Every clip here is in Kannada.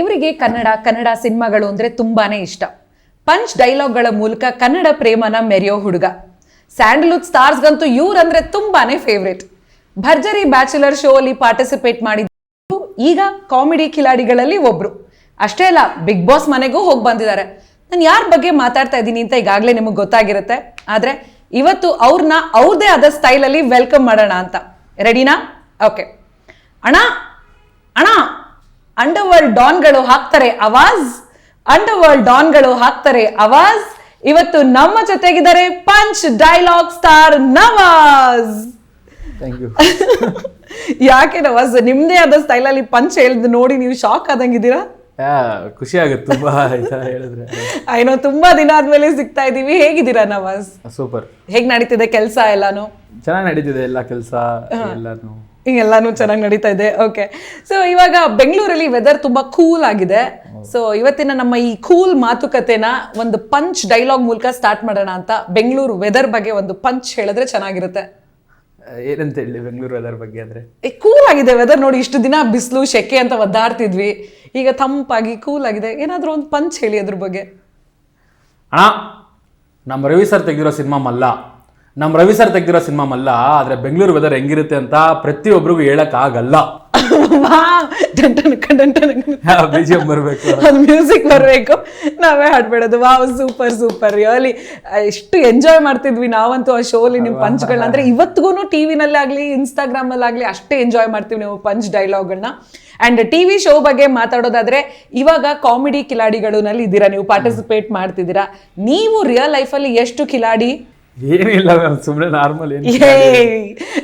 ಇವರಿಗೆ ಕನ್ನಡ ಕನ್ನಡ ಸಿನಿಮಾಗಳು ಅಂದ್ರೆ ತುಂಬಾನೇ ಇಷ್ಟ. ಪಂಚ್ ಡೈಲಾಗ್ಗಳ ಮೂಲಕ ಕನ್ನಡ ಪ್ರೇಮನ ಮೆರೆಯೋ ಹುಡುಗ. ಸ್ಯಾಂಡಲ್ವುಡ್ ಸ್ಟಾರ್ಸ್ಗಂತೂ ಇವ್ರಂದ್ರೆ ತುಂಬಾನೇ ಫೇವ್ರೇಟ್ ಭರ್ಜರಿ ಬ್ಯಾಚುಲರ್ ಶೋ ಅಲ್ಲಿ ಪಾರ್ಟಿಸಿಪೇಟ್ ಮಾಡಿದ್ದು ಈಗ ಕಾಮಿಡಿ ಕಿಲಾಡಿಗಳಲ್ಲಿ ಒಬ್ರು. ಅಷ್ಟೇ ಅಲ್ಲ, ಬಿಗ್ ಬಾಸ್ ಮನೆಗೂ ಹೋಗಿ ಬಂದಿದ್ದಾರೆ. ನಾನು ಯಾರ ಬಗ್ಗೆ ಮಾತಾಡ್ತಾ ಇದ್ದೀನಿ ಅಂತ ಈಗಾಗಲೇ ನಿಮಗೆ ಗೊತ್ತಾಗಿರುತ್ತೆ. ಆದ್ರೆ ಇವತ್ತು ಅವ್ರನ್ನ ಅವ್ರದೇ ಆದ ಸ್ಟೈಲಲ್ಲಿ ವೆಲ್ಕಮ್ ಮಾಡೋಣ ಅಂತ. ರೆಡಿನಾ ಓಕೆ ಅಣ್ಣ ಅಣ್ಣ! ಅಂಡರ್ ವರ್ಲ್ಡ್ ಡಾನ್ಗಳು ಹಾಕ್ತಾರೆ ಅವಾಜ್ ಅಂಡರ್ ವರ್ಲ್ಡ್ ಡಾನ್ಗಳು ಹಾಕ್ತಾರೆ ಅವಾಜ್ ಇವತ್ತು ನಮ್ಮ ಜೊತೆಗಿದ್ದಾರೆ ಪಂಚ್ ಡೈಲಾಗ್ ಸ್ಟಾರ್ ನವಾಜ್ ಯಾಕೆ ನವಾಜ್ ನಿಮ್ದೇ ಆದ ಸ್ಟೈಲಲ್ಲಿ ಪಂಚ್ ಹೇಳಿದ್ ನೋಡಿ ನೀವು ಶಾಕ್ ಆದಂಗಿದ್ದೀರಾ? ಖುಷಿ ಆಗುತ್ತೆ ತುಂಬಾ ಹೇಳಿದ್ರೆ. ಏನೋ ತುಂಬಾ ದಿನ ಆದ್ಮೇಲೆ ಸಿಗ್ತಾ ಇದೀವಿ ಹೇಗಿದ್ದೀರಾ ನವಾಜ್? ಸೂಪರ್. ಹೇಗ್ ನಡೀತಿದೆ ಕೆಲಸ ಎಲ್ಲಾನು? ಚೆನ್ನಾಗಿ ನಡೀತಿದೆ ಎಲ್ಲ ಕೆಲಸ ಎಲ್ಲಾನು. ಎಲ್ಲಾನು ಚೆನ್ನಾಗಿ ನಡೀತಾ ಇದೆ. ಓಕೆ ಸೊ ಇವಾಗ ಬೆಂಗಳೂರಲ್ಲಿ ವೆದರ್ ತುಂಬಾ ಕೂಲ್ ಆಗಿದೆ. ಸೊ ಇವತ್ತಿನ ನಮ್ಮ ಈ ಕೂಲ್ ಮಾತುಕತೆನ ಒಂದು ಪಂಚ್ ಡೈಲಾಗ್ ಮೂಲಕ ಸ್ಟಾರ್ಟ್ ಮಾಡೋಣ ಅಂತ ಬೆಂಗಳೂರು ವೆದರ್ ಬಗ್ಗೆ ಒಂದು ಪಂಚ್ ಹೇಳಿದ್ರೆ ಚೆನ್ನಾಗಿರುತ್ತೆ. ಏನಂತ ಹೇಳಿ ಬೆಂಗಳೂರು ವೆದರ್ ಬಗ್ಗೆ ಅಂದ್ರೆ? ಕೂಲ್ ಆಗಿದೆ ವೆದರ್ ನೋಡಿ. ಇಷ್ಟು ದಿನ ಬಿಸಿಲು ಶೆಕೆ ಅಂತ ಒದ್ದಾಡ್ತಿದ್ವಿ. ಈಗ ತಂಪಾಗಿ ಕೂಲ್ ಆಗಿದೆ. ಏನಾದರೂ ಒಂದು ಪಂಚ್ ಹೇಳಿ ಅದ್ರ ಬಗ್ಗೆ. ಅಣ್ಣ ನಮ್ಮ ರವಿ ಸರ್ ತೆಗೆದಿರೋ ಸಿನಿಮಾ ಮಲ್ಲ. ನಮ್ಮ ರವಿ ಸರ್ ತೆಗ್ದಿರೋ ಸಿನಿಮಾ ಮಲ್ಲ ಆದ್ರೆ ಬೆಂಗಳೂರು ವೆದರ್ ಹೆಂಗಿರುತ್ತೆ ಅಂತ ಪ್ರತಿಯೊಬ್ಬರಿಗೂ ಹೇಳಕ್ ಆಗಲ್ಲ. ಬಿ ಜಿ ಎಂ ಬರಬೇಕು. ಮ್ಯೂಸಿಕ್ ಬರಬೇಕು. ನಾವೇ ಹಾಡ್ಬೇಡೋದು. Wow super super. ರಿಯಲಿ ಎಷ್ಟು ಎಂಜಾಯ್ ಮಾಡ್ತಿದ್ವಿ ನಾವಂತೂ ಆ ಶೋಲಿ ನಿಮ್ಮ ಪಂಚ್ಗಳನ್ನ ಅಂದ್ರೆ ಇವತ್ತಿಗೂ ಟಿವಿನಲ್ಲಾಗ್ಲಿ ಇನ್ಸ್ಟಾಗ್ರಾಮ್ ಆಗಲಿ ಅಷ್ಟೇ ಎಂಜಾಯ್ ಮಾಡ್ತೀವಿ ನೀವು ಪಂಚ್ ಡೈಲಾಗ್ಗಳನ್ನ ಅಂಡ್ ಟಿವಿ ಶೋ ಬಗ್ಗೆ ಮಾತಾಡೋದಾದ್ರೆ ಇವಾಗ ಕಾಮಿಡಿ ಕಿಲಾಡಿಗಳು ಇದ್ದೀರಾ? ನೀವು ಪಾರ್ಟಿಸಿಪೇಟ್ ಮಾಡ್ತಿದ್ದೀರಾ? ನೀವು ರಿಯಲ್ ಲೈಫಲ್ಲಿ ಎಷ್ಟು ಕಿಲಾಡಿ ಏನಿಲ್ಲ ಮ್ಯಾಮ್ ಸುಮ್ಮನೆ ನಾರ್ಮಲ್ ಏನು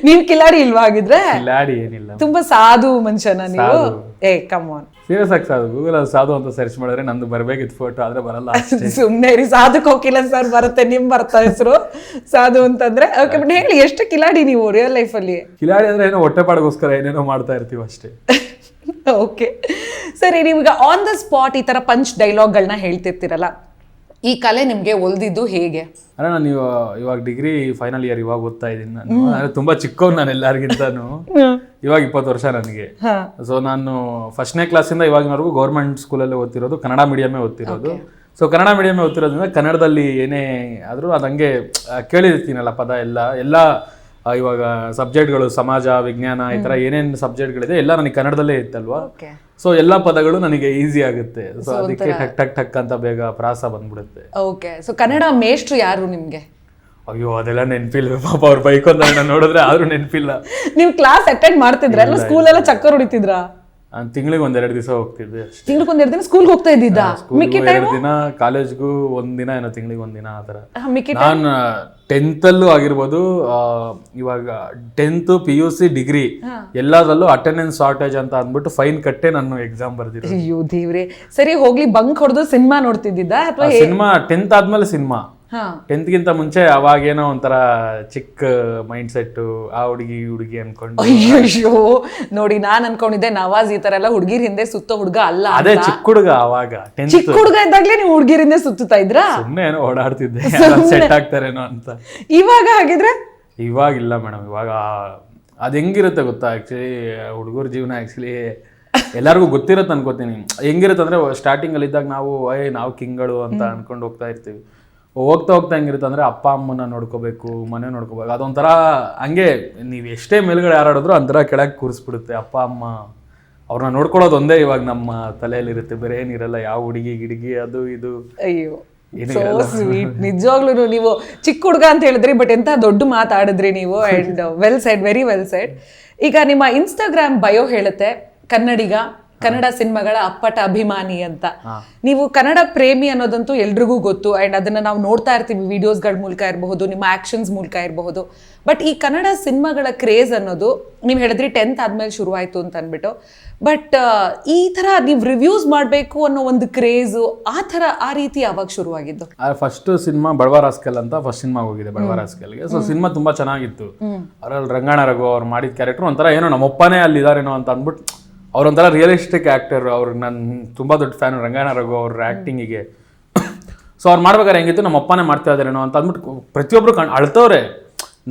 ನೀವ್ ಕಿಲಾಡಿ ಇಲ್ವಾ ಆಗಿದ್ರೆ ಕಿಲಾಡಿ ಏನಿಲ್ಲ ತುಂಬಾ ಸಾಧು ಮನುಷ್ಯನ ನೀವು. ಏ ಕಮಾನ್ ಸೀರಿಯಸ್ ಆಗಿ ಸಾಧು. ಗೂಗಲ್ ಅಲ್ಲಿ ಸಾಧು ಅಂತ ಸರ್ಚ್ ಮಾಡಿದ್ರೆ ನಂದು ಬರ್ಬೇಕಿತ್ತು ಫೋಟೋ ಆದ್ರೆ ಬರಲ್ಲ ಸುಮ್ನೆ ರೀ ಸಾಧು ಕೋಕಿಲ ಸರ್ ಬರುತ್ತೆ ನಿಮ್ ಬರ್ತಾ ಹೆಸರು. ಸಾಧು ಅಂತಂದ್ರೆ ಓಕೆ ಬಟ್ ಹೇಳಿ ಎಷ್ಟು ಕಿಲಾಡಿ ನೀವು ರಿಯಲ್ ಲೈಫ್ ಅಲ್ಲಿ? ಕಿಲಾಡಿ ಅಂದ್ರೆ ಏನೋ ಹೊಟ್ಟೆಪಾಡಿಗೋಸ್ಕರ ಏನೇನೋ ಮಾಡ್ತಾ ಇರ್ತೀವಿ ಅಷ್ಟೇ. ಓಕೆ ಸರಿ ನಿಮ್ಗೆ ಆನ್ ದ ಸ್ಪಾಟ್ ಈ ತರ ಪಂಚ್ ಡೈಲಾಗ್ಗಳನ್ನ ಹೇಳ್ತಿರ್ತೀರಲ್ಲ. ಈ ಕಲೆ ನಿಮ್ಗೆ ಒಲ್ದಿದ್ದು ಹೇಗೆ? ಅಲ್ಲ ನಾನು ಇವಾಗ ಇವಾಗ ಡಿಗ್ರಿ ಫೈನಲ್ ಇಯರ್ ಇವಾಗ ಓದ್ತಾ ಇದ್ದೀನಿ ನಾನು. ಅಂದ್ರೆ ತುಂಬಾ ಚಿಕ್ಕವ್ ನಾನು ಎಲ್ಲರಿಗಿಂತಾನು. ಇವಾಗ ಇಪ್ಪತ್ತು ವರ್ಷ ನನಗೆ. ಸೊ ನಾನು ಫಸ್ಟ್ನೇ ಕ್ಲಾಸಿಂದ ಇವಾಗಿನವರೆಗೂ ಗೌರ್ಮೆಂಟ್ ಸ್ಕೂಲಲ್ಲೇ ಓದ್ತಿರೋದು ಕನ್ನಡ ಮೀಡಿಯಮೇ ಓದ್ತಿರೋದು. ಸೊ ಕನ್ನಡ ಮೀಡಿಯಮೇ ಓದ್ತಿರೋದ್ರಿಂದ ಕನ್ನಡದಲ್ಲಿ ಏನೇ ಆದರೂ ಅದು ಹಂಗೆ ಕೇಳಿರ್ತೀನಲ್ಲ ಪದ ಎಲ್ಲ. ಎಲ್ಲ ಇವಾಗ ಸಬ್ಜೆಕ್ಟ್ಗಳು ಸಮಾಜ ವಿಜ್ಞಾನ ಈ ಥರ ಏನೇನು ಸಬ್ಜೆಕ್ಟ್ಗಳಿದೆ ಎಲ್ಲ ನನಗೆ ಕನ್ನಡದಲ್ಲೇ ಇತ್ತಲ್ವಾ? ಸೊ ಎಲ್ಲ ಪದಗಳು ನನಗೆ ಈಸಿ ಆಗುತ್ತೆ. ಸೊ ಅದಕ್ಕೆ ಟಕ್ ಟಕ್ ಟಕ್ ಅಂತ ಬೇಗ ಪ್ರಾಸ ಬಂದ್ಬಿಡುತ್ತೆ. ಓಕೆ ಸೊ ಕನ್ನಡ ಮೇಷ್ಟ್ರು ಯಾರು ನಿಮ್ಗೆ? ಅಯ್ಯೋ ಅದೆಲ್ಲ ನೆನಪಿಲ್ಲ. ಪಾಪ ಅವ್ರ ಬೈಕ್ ನೋಡಿದ್ರೆ ಆದ್ರೂ ನೆನಪಿಲ್ಲ. ನೀವು ಕ್ಲಾಸ್ ಅಟೆಂಡ್ ಮಾಡ್ತಿದ್ರಲ್ಲ ಸ್ಕೂಲ್ ಎಲ್ಲ ಚಕ್ಕರ್ ಹೊಡಿತಿದ್ರಾ? ತಿಂಗಳಿಗೆ ಒಂದೆರಡು ದಿವಸ ಹೋಗ್ತಿದ್ದೆ ತಿಂಗಳಿಗೆ ಒಂದೆರಡು ದಿನ ಸ್ಕೂಲ್ಗೆ ಹೋಗ್ತಾ ಇದ್ದಿದ್ದ? ಮಿಕ್ಕಿ ಟೈಮ್ ಎರಡು ದಿನ ಕಾಲೇಜ್ಗೂ ಒಂದ್ ದಿನ ಏನೋ ತಿಂಗಳಿಗೆ ಒಂದ್ ದಿನ ಆ ಥರ. ಮಿಕ್ಕಿ ನಾನು ಟೆಂತಲ್ಲೂ ಆಗಿರ್ಬೋದು ಆ, ಇವಾಗ tenth P U C degree ಎಲ್ಲದರಲ್ಲೂ ಅಟೆಂಡೆನ್ಸ್ ಶಾರ್ಟೇಜ್ ಅಂತ ಅಂದ್ಬಿಟ್ಟು ಫೈನ್ ಕಟ್ಟೆ ನಾನು ಎಕ್ಸಾಮ್ ಬರ್ದಿದ್ದೆ ಅಯ್ಯೋ ದೇವ್ರೆ. ಸರಿ ಹೋಗ್ಲಿ ಬಂಕ್ ಹೊಡೆದು ಸಿನಿಮಾ ನೋಡ್ತಿದ್ದಿದ್ದ ಅಥವಾ ಸಿನಿಮಾ ಟೆಂತ್ ಆದ್ಮೇಲೆ ಸಿನಿಮಾ ಟೆಂತ್ಗಿಂತ ಮುಂಚೆ ಅವಾಗೇನೋ ಒಂಥರ ಚಿಕ್ಕ ಮೈಂಡ್ ಸೆಟ್ ಆ ಹುಡುಗಿ ಹುಡುಗಿ ಅನ್ಕೊಂಡು. ಅಯ್ಯೋ ನೋಡಿ ನಾನ್ ಅನ್ಕೊಂಡಿದ್ದೆ ನವಾಜ್ ಈ ತರ ಎಲ್ಲ ಹುಡುಗಿರ್ ಹಿಂದೆ ಸುತ್ತ ಹುಡುಗ ಅಲ್ಲ ಅಂತ. ಅದೇ ಚಿಕ್ಕ ಹುಡುಗ ಅವಾಗ ಟೆಂತ್ ಚಿಕ್ಕ ಹುಡುಗ ಇದ್ದಾಗ್ಲೇ ನೀವು ಹುಡುಗಿರ ಹಿಂದೆ ಸುತ್ತುತ್ತಾ ಇದ್ರಾ? ಸುಮ್ಮನೆ ಏನೋ ಓಡಾಡ್ತಿದ್ದೆ ಸೆಟ್ ಆಗ್ತಾರೇನೋ ಅಂತ. ಇವಾಗ ಹಾಗಿದ್ರೆ? ಇವಾಗ ಇಲ್ಲ ಮೇಡಮ್ ಇವಾಗ ಅದು ಹೆಂಗಿರುತ್ತೆ ಗೊತ್ತಾ ಆಕ್ಚುಲಿ ಹುಡುಗರ ಜೀವನ ಆ್ಯಕ್ಚುಲಿ ಎಲ್ಲರಿಗೂ ಗೊತ್ತಿರುತ್ತೆ ಅನ್ಕೋತೀನಿ. ಹೆಂಗಿರುತ್ತೆ ಸ್ಟಾರ್ಟಿಂಗ್ ಅಲ್ಲಿ ಇದ್ದಾಗ ನಾವು ಏ ನಾವು ಕಿಂಗಳು ಅಂತ ಅನ್ಕೊಂಡು ಹೋಗ್ತಾ ಇರ್ತೀವಿ. ಹೋಗ್ತಾ ಹೋಗ್ತಾ ಹೆಂಗಿರುತ್ತೆ ಅಂದರೆ ಅಪ್ಪ ಅಮ್ಮನ ನೋಡ್ಕೋಬೇಕು ಮನೆ ನೋಡ್ಕೋಬೇಕು ಅದೊಂಥರ ಹಂಗೆ ನೀವು ಎಷ್ಟೇ ಮೇಲ್ಗಡೆ ಯಾರಾಡಿದ್ರು ಒಂಥರ ಕೆಳಗೆ ಕೂರಿಸ್ಬಿಡುತ್ತೆ. ಅಪ್ಪ ಅಮ್ಮ ಅವ್ರನ್ನ ನೋಡ್ಕೊಳ್ಳೋದು ಒಂದೇ ಇವಾಗ ನಮ್ಮ ತಲೆಯಲ್ಲಿರುತ್ತೆ. ಬೇರೆ ಏನಿರಲ್ಲ ಯಾವ ಹುಡುಗಿ ಗಿಡಗಿ ಅದು ಇದು. ಅಯ್ಯೋ ಸ್ವೀಟ್ ನಿಜವಾಗ್ಲೂ ನೀವು ಚಿಕ್ಕ ಹುಡುಗ ಅಂತ ಹೇಳಿದ್ರಿ ಬಟ್ ಎಂತ ದೊಡ್ಡ ಮಾತಾಡಿದ್ರಿ ನೀವು and well said very well said ಈಗ ನಿಮ್ಮ ಇನ್ಸ್ಟಾಗ್ರಾಮ್ ಬಯೋ ಹೇಳುತ್ತೆ ಕನ್ನಡಿಗ. ಕನ್ನಡ ಸಿನಿಮಾಗಳ ಅಪ್ಪಟ ಅಭಿಮಾನಿ ಅಂತ. ನೀವು ಕನ್ನಡ ಪ್ರೇಮಿ ಅನ್ನೋದಂತೂ ಎಲ್ರಿಗೂ ಗೊತ್ತು. ಅಂಡ್ ಅದನ್ನ ನಾವು ನೋಡ್ತಾ ಇರ್ತೀವಿ ವಿಡಿಯೋಸ್ಗಳ ಮೂಲಕ ಇರಬಹುದು ನಿಮ್ಮ ಆಕ್ಷನ್ಸ್ ಮೂಲಕ ಇರಬಹುದು. ಬಟ್ ಈ ಕನ್ನಡ ಸಿನಿಮಾಗಳ ಕ್ರೇಜ್ ಅನ್ನೋದು ನೀವು ಹೇಳಿದ್ರಿ ಟೆಂತ್ ಆದ್ಮೇಲೆ ಶುರುವಾಯಿತು ಅಂತ ಅಂದ್ಬಿಟ್ಟು ಬಟ್ ಈ ತರ ನೀವು ರಿವ್ಯೂಸ್ ಮಾಡಬೇಕು ಅನ್ನೋ ಒಂದು ಕ್ರೇಜು ಆ ತರ ಆ ರೀತಿ ಯಾವಾಗ ಶುರುವಾಗಿದ್ದು? ಫಸ್ಟ್ ಸಿನಿಮಾ ಬಡವ ರಾಸ್ಕಲ್ ಅಂತ ಫಸ್ಟ್ ಸಿನಿಮಾ ಹೋಗಿದೆ ಬಡವ ರಾಸ್ಕಲ್ಗೆ ಸೊ ಸಿನಿಮಾ ತುಂಬಾ ಚೆನ್ನಾಗಿತ್ತು. ಅವರಲ್ಲಿ ರಂಗಣ ರಘು ಅವ್ರು ಮಾಡಿದ ಕ್ಯಾರೆಕ್ಟರ್ ಒಂಥರ ಏನೋ ನಮ್ಮಪ್ಪನೇ ಅಲ್ಲಿ ಇದಾರೇನೋ ಅಂತ ಅಂದ್ಬಿಟ್ಟು ಅವ್ರೊಂಥರ ರಿಯಲಿಸ್ಟಿಕ್ ಆ್ಯಕ್ಟರ್ ಅವ್ರು ನಾನು ತುಂಬಾ ದೊಡ್ಡ ಫ್ಯಾನ್ ರಂಗಾಯಣ ರಘು ಅವ್ರ ಆ್ಯಕ್ಟಿಂಗಿಗೆ ಸೊ ಅವ್ರು ಮಾಡ್ಬೇಕಾದ್ರೆ ಹೆಂಗಿತ್ತು ನಮ್ಮ ಅಪ್ಪನೇ ಮಾಡ್ತಾ ಇದ್ದಾರೇನೋ ಅಂತ ಅಂದ್ಬಿಟ್ಟು ಪ್ರತಿಯೊಬ್ಬರು ಕಣ್ ಅಳ್ತವ್ರೆ.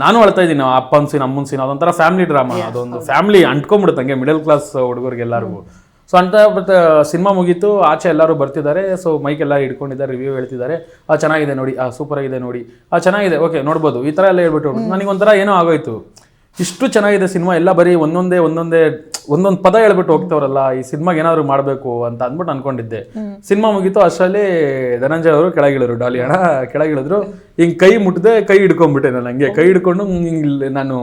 ನಾನು ಅಳ್ತಾ ಇದ್ದೀನಿ ಅಪ್ಪನ ಸೀನ್ ಅಮ್ಮನ ಸೀನ್ ಅದೊಂಥರ ಫ್ಯಾಮಿಲಿ ಡ್ರಾಮಾ ಅದೊಂದು ಫ್ಯಾಮಿಲಿ ಅಂಟ್ಕೊಂಡ್ಬಿಡುತ್ತೆ ಹಂಗೆ ಮಿಡಲ್ ಕ್ಲಾಸ್ ಹುಡುಗರಿಗೆ ಎಲ್ಲರಿಗೂ. ಸೊ ಅಂತ ಬಟ್ ಸಿನಿಮಾ ಮುಗೀತು ಆಚೆ ಎಲ್ಲರೂ ಬರ್ತಿದ್ದಾರೆ. ಸೊ ಮೈಕೆಲ್ಲ ಎಲ್ಲ ಹಿಡ್ಕೊಂಡಿದ್ದಾರೆ ರಿವ್ಯೂ ಹೇಳ್ತಿದ್ದಾರೆ. ಆ ಚೆನ್ನಾಗಿದೆ ನೋಡಿ ಆ ಸೂಪರ್ ಆಗಿದೆ ನೋಡಿ. ಆ ಚೆನ್ನಾಗಿದೆ ಓಕೆ ನೋಡ್ಬೋದು. ಈ ಥರ ಎಲ್ಲ ಹೇಳ್ಬಿಟ್ಟು ನನಗೊಂಥರ ಏನೋ ಆಗೋಯ್ತು. ಇಷ್ಟು ಚೆನ್ನಾಗಿದೆ ಸಿನಿಮಾ ಎಲ್ಲ ಬರೀ ಒಂದೊಂದೇ ಒಂದೊಂದೇ ಒಂದೊಂದು ಪದ ಹೇಳ್ಬಿಟ್ಟು ಹೋಗ್ತವ್ರಲ್ಲ ಈ ಸಿನಿಮಾಗೆ ಏನಾದ್ರು ಮಾಡಬೇಕು ಅಂತ ಅಂದ್ಬಿಟ್ಟು ಅನ್ಕೊಂಡಿದ್ದೆ. ಸಿನಿಮಾ ಮುಗೀತು ಅಷ್ಟರಲ್ಲಿ ಧನಂಜಯ ಅವರು ಕೆಳಗಿಳಿದ್ರು. ಡಾಲಿ ಅಣ್ಣ ಕೆಳಗಿಳಿದ್ರು. ಹಿಂಗ್ ಕೈ ಮುಟ್ಟದೆ ಕೈ ಹಿಡ್ಕೊಂಡ್ಬಿಟ್ಟೆ ನಾನು ಹಂಗೆ ಕೈ ಹಿಡ್ಕೊಂಡು ಹಿಂಗ್ ನಾನು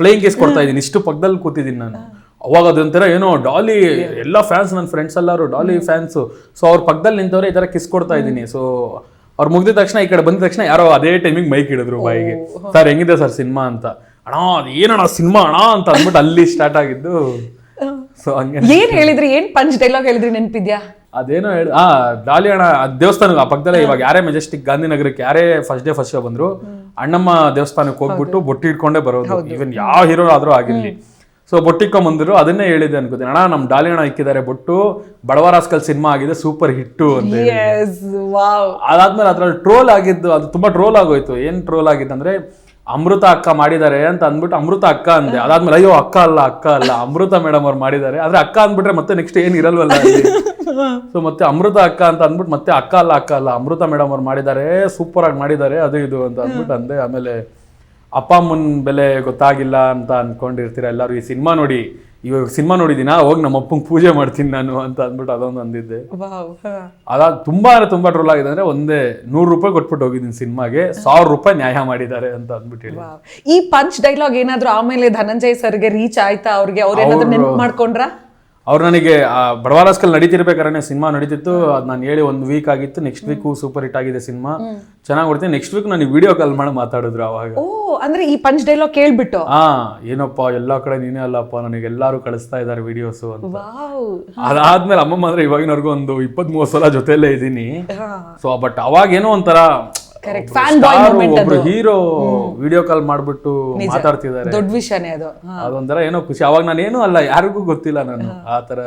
ಫ್ಲೈಯಿಂಗ್ ಕೇಸ್ ಕೊಡ್ತಾ ಇದ್ದೀನಿ. ಇಷ್ಟು ಪಕ್ಕದಲ್ಲಿ ಕೂತಿದ್ದೀನಿ ನಾನು. ಅವಾಗ ಅದೊಂಥರ ಏನೋ ಡಾಲಿ ಎಲ್ಲ ಫ್ಯಾನ್ಸ್ ನನ್ನ ಫ್ರೆಂಡ್ಸ್ ಎಲ್ಲರೂ ಡಾಲಿ ಫ್ಯಾನ್ಸು ಸೊ ಅವ್ರ ಪಕ್ಕದಲ್ಲಿ ನಿಂತವ್ರೆ ಈ ಥರ ಕಿಸ್ ಕೊಡ್ತಾ ಇದ್ದೀನಿ. ಸೊ ಅವ್ರು ಮುಗಿದ ತಕ್ಷಣ ಈ ಕಡೆ ಬಂದ ತಕ್ಷಣ ಯಾರೋ ಅದೇ ಟೈಮಿಗೆ ಮೈಕ್ ಹಿಡಿದ್ರು ಬಾಯಿಗೆ. ಸರ್ ಹೆಂಗಿದೆ ಸರ್ ಸಿನಿಮಾ? ಅಂತ. ಅಣ್ಣ ಅದು ಏನಣ್ಣ ಸಿನಿಮಾ ಅಣ್ಣ ಅಂತ ಅಂದ್ಬಿಟ್ಟು ಅಲ್ಲಿ ಸ್ಟಾರ್ಟ್ ಆಗಿದ್ದು. ಸೊ ಹಂಗೆ ಏನ್ ಹೇಳಿದ್ರಿ? ಏನ್ ಪಂಚ್ ಡೈಲಾಗ್ ಹೇಳಿದ್ರಿ ನೆನಪಿದ್ಯಾ? ಅದೇನೋ ಹೇಳಿ ಆ ದಾಳಿ ಅಣ್ಣ ಆ ದೇವಸ್ಥಾನ ಆ ಪಕ್ಕದಲ್ಲೇ ಇವಾಗ ಯಾರೇ ಮೆಜೆಸ್ಟಿಕ್ ಗಾಂಧಿನಗರಕ್ಕೆ ಯಾರೇ ಫಸ್ಟ್ ಡೇ ಫಸ್ಟ್ ಶೋ ಬಂದ್ರು ಅಣ್ಣಮ್ಮ ದೇವಸ್ಥಾನಕ್ಕೆ ಹೋಗ್ಬಿಟ್ಟು ಬೊಟ್ಟಿ ಇಟ್ಕೊಂಡೇ ಬರೋದು. ಈವನ್ ಯಾವ ಹೀರೋ ಆದ್ರೂ ಆಗಿರ್ಲಿ. ಸೊ ಬೊಟ್ಟಿಕೊಂಬಂದ್ರು ಅದನ್ನೇ ಹೇಳಿದೆ ಅನ್ಕೋತೀನಿ. ಅಣ್ಣ ನಮ್ ಡಾಲಿ ಅಣ್ಣ ಇಕ್ಕಿದ್ದಾರೆ ಬೊಟ್ಟು. ಬಡವರಾಸ್ಕಲ್ ಸಿನಿಮಾ ಆಗಿದೆ ಸೂಪರ್ ಹಿಟ್ಟು ಅಂತ ಅದಾದ್ಮೇಲೆ ಅದ್ರಲ್ಲಿ ಟ್ರೋಲ್ ಆಗಿದ್ದು ಅದು ತುಂಬಾ ಟ್ರೋಲ್ ಆಗೋಯ್ತು. ಏನ್ ಟ್ರೋಲ್ ಆಗಿತ್ತಂದ್ರೆ ಅಮೃತ ಅಕ್ಕ ಮಾಡಿದ್ದಾರೆ ಅಂತ ಅಂದ್ಬಿಟ್ಟು ಅಮೃತ ಅಕ್ಕ ಅಂದೆ. ಅದಾದ್ಮೇಲೆ ಅಯ್ಯೋ, ಅಕ್ಕ ಅಲ್ಲ ಅಕ್ಕ ಅಲ್ಲ, ಅಮೃತ ಮೇಡಮ್ ಅವ್ರು ಮಾಡಿದ್ದಾರೆ. ಆದ್ರೆ ಅಕ್ಕ ಅಂದ್ಬಿಟ್ರೆ ಮತ್ತೆ ನೆಕ್ಸ್ಟ್ ಏನು ಇರಲ್ವಲ್ಲ ಸೊ ಮತ್ತೆ ಅಮೃತ ಅಕ್ಕ ಅಂತ ಅಂದ್ಬಿಟ್ಟು ಮತ್ತೆ ಅಕ್ಕ ಅಲ್ಲ ಅಕ್ಕ ಅಲ್ಲ, ಅಮೃತ ಮೇಡಮ್ ಅವ್ರು ಮಾಡಿದ್ದಾರೆ ಸೂಪರ್ ಆಗಿ ಮಾಡಿದ್ದಾರೆ, ಅದು ಇದು ಅಂತ ಅಂದ್ಬಿಟ್ಟು ಅಂದೆ. ಆಮೇಲೆ ಅಪ್ಪ ಅಮ್ಮನ ಬೆಲೆ ಗೊತ್ತಾಗಿಲ್ಲ ಅಂತ ಅನ್ಕೊಂಡಿರ್ತೀರ ಎಲ್ಲರೂ ಈ ಸಿನಿಮಾ ನೋಡಿ. ಇವಾಗ ಸಿನಿಮಾ ನೋಡಿದಿನಾ ಹೋಗಿ ನಮ್ಮ ಅಪ್ಪಂಗೆ ಪೂಜೆ ಮಾಡ್ತೀನಿ ನಾನು ಅಂತ ಅಂದ್ಬಿಟ್ಟು ಅದೊಂದು ಅಂದಿದ್ದೆ. ಅದಾದ ತುಂಬಾ ಅಂದ್ರೆ ತುಂಬಾ ಟ್ರೋಲ್ ಆಗಿದೆ ಅಂದ್ರೆ ಒಂದೇ ನೂರು ರೂಪಾಯಿ ಕೊಟ್ಬಿಟ್ಟು ಹೋಗಿದ್ದೀನಿ ಸಿನಿಮಾಗೆ ಸಾವಿರ ರೂಪಾಯಿ ನ್ಯಾಯ ಮಾಡಿದ್ದಾರೆ ಅಂತ ಅಂದ್ಬಿಟ್ಟು ಹೇಳಿ ಈ ಪಂಚ್ ಡೈಲಾಗ್ ಏನಾದ್ರು ಆಮೇಲೆ ಧನಂಜಯ್ ಸರ್ಗೆ ರೀಚ್ ಆಯ್ತಾ ಅವ್ರಿಗೆ? ಅವ್ರ ಏನಾದ್ರು ಮಾಡ್ಕೊಂಡ್ರಾ ಮಾಡ್ಕೊಂಡ್ರ? ಅವ್ರು ನನಗೆ ಬಡವಾರಸ್ಕಲ್ ನಡೀತಿರ್ಬೇಕಾರೆ ಸಿನಿಮಾ ನಡೀತಿತ್ತು. ಅದು ನಾನು ಹೇಳಿ ಒಂದು ವೀಕ್ ಆಗಿತ್ತು. ನೆಕ್ಸ್ಟ್ ವೀಕ್ ಸೂಪರ್ ಹಿಟ್ ಆಗಿದೆ ಸಿನಿಮಾ. ಚೆನ್ನಾಗಿ ಹೊಡ್ತೀನಿ ನೆಕ್ಸ್ಟ್ ವೀಕ್ ನನಗೆ ವಿಡಿಯೋ ಕಾಲ್ ಮಾಡಿ ಮಾತಾಡಿದ್ರು ಅವಾಗ. ಓ ಅಂದ್ರೆ ಈ ಪಂಚ್ ಡೈಲಾಗ್ ಕೇಳ್ಬಿಟ್ಟು? ಹಾ ಏನಪ್ಪ ಎಲ್ಲಾ ಕಡೆ ನೀನೇ ಅಲ್ಲಪ್ಪ. ನನಗೆ ಎಲ್ಲಾರು ಕಳಿಸ್ತಾ ಇದ್ದಾರೆ ವಿಡಿಯೋಸ್ ಅಂತ. ಅದಾದ್ಮೇಲೆ ಅಮ್ಮಮ್ಮ ಅಂದ್ರೆ ಇವಾಗಿನವರೆಗೂ ಒಂದು ಇಪ್ಪತ್ತ್ ಮೂವತ್ತು ಸಲ ಜೊತೆಯಲ್ಲೇ ಇದ್ದೀನಿ. ಸೊ ಬಟ್ ಅವಾಗ ಏನೋ ಒಂಥರ Correct. ಒಬ್ರು Fan boy star, moment hero video call ಮಾಡ್ಬಿಟ್ಟು ಮಾತಾಡ್ತಿದ್ದಾರೆ. ದೊಡ್ಡ ವಿಷಯನೇ ಅದು. ಅದೊಂಥರ ಏನೋ ಖುಷಿ. ಅವಾಗ ನಾನೇನು ಅಲ್ಲ ಯಾರಿಗೂ ಗೊತ್ತಿಲ್ಲ ನಾನು. ಆ ತರ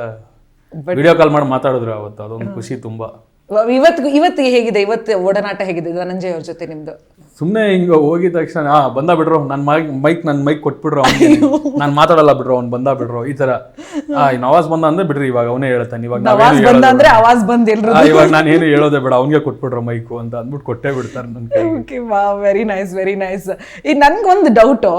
ವಿಡಿಯೋ ಕಾಲ್ ಮಾಡಿ ಮಾತಾಡಿದ್ರು ಅವತ್ತು. ಅದೊಂದು ಖುಷಿ ತುಂಬಾ. ಇವತ್ತು ಇವತ್ತು ಹೇಗಿದೆ ಇವತ್ತು ಒಡನಾಟ ಹೇಗಿದೆ ಧನಂಜಯ್ ಅವ್ರ ಜೊತೆ ನಿಮ್ದು? ಸುಮ್ಮನೆ ಹಿಂಗ ಹೋಗಿದ ತಕ್ಷಣ ಆ ಬಂದ ಬಿಡ್ರು ನನ್ನ ಮೈಕ್ ಮೈಕ್ ನನ್ ಮೈಕ್ ಕೊಟ್ಬಿಡ್ರು ನಾನ್ ಮಾತಾಡಲ್ಲ ಬಿಡ್ರು ಅವ್ನ್ ಬಂದ ಬಿಡ್ರು. ಈ ತರ ನವಾಜ್ ಬಂದ ಅಂದ್ರೆ ಬಿಡ್ರಿ ಇವಾಗ ಅವನೇ ಹೇಳ್ತಾನೆ. ಇವಾಗ ನಾವೇನು ಆವಾಜ್ ಬಂದ ಅಂದ್ರೆ ಬಂದ್ ಇವಾಗ ನಾನು ಏನು ಹೇಳೋದೇ ಬೇಡ ಅವ್ನಿಗೆ ಕೊಟ್ಬಿಡ್ರೋ ಮೈಕು ಅಂತ ಅಂದ್ಬಿಟ್ಟು ಕೊಟ್ಟೇ ಬಿಡ್ತಾರೆ ಓಕೆ ವಾ ವೆರಿ ನೈಸ್ ವೆರಿ ನೈಸ್ ಈ ನನ್ಗೊಂದು ಡೌಟು